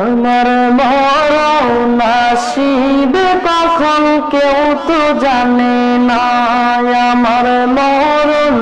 আমার মরণ আসিবে কখন কেউ তো জানে না। আমার মরণ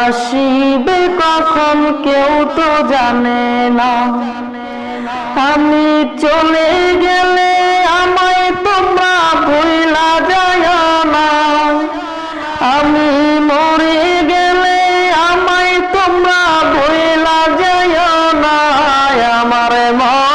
আসিবে কখন কেউ তো জানে না। আমি চলে গেলে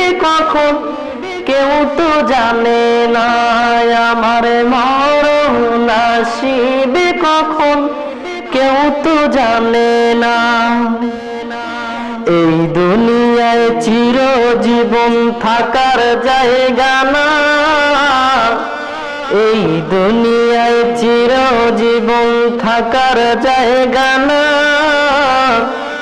আসিবে কখন? কেউ তো জানে না, আমার মরণ আসিবে কখন? কেউ তো জানে না। এই দুনিয়ায় চিরজীবন থাকার জায়গা না। এই দুনিয়ায় চিরজীবন থাকার জায়গা না।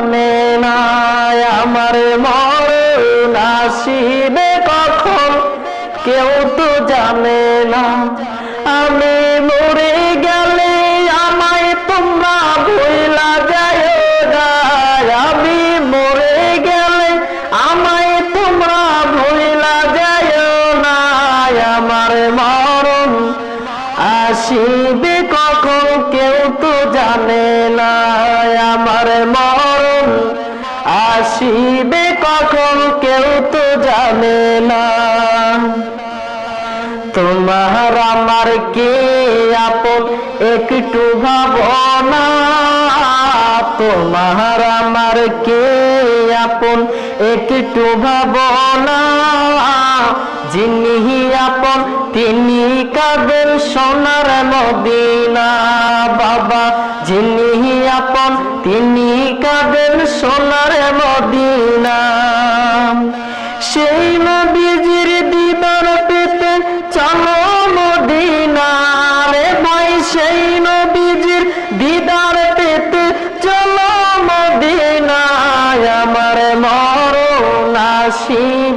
জানে না আমার মরণ আসিবে কখন? কেউ তো জানে না। আমি মরে গেলে আমায় তোমরা ভুলা যায় আমি মরে গেলে আমায় তোমরা ভুলা যায় না আমার মরণ আসিবে কখন? কেউ তো জানে তোমার আমার কে আপন? একটু ভাবনা তোমার আমার কে আপন? একটু ভাবনা যিনি আপন, তিনি কাদের সোনার মদিনা বাবা? যিনি আপন, তিনি কাদের সোনার মদিনা। সেই নবীজির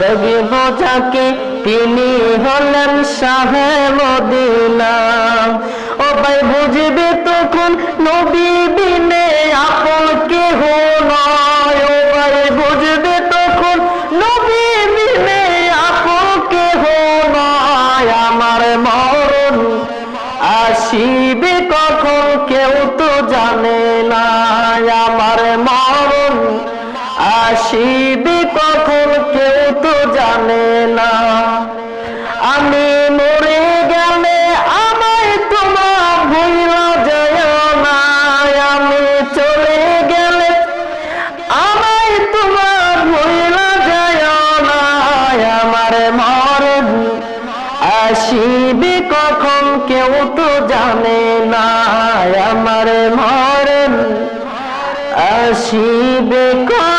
দেখব যাকে তিনি হলেন শাহে মদিনা। ও ভাই বুঝবে তখন নবী বিনে আপন আসিবে কখন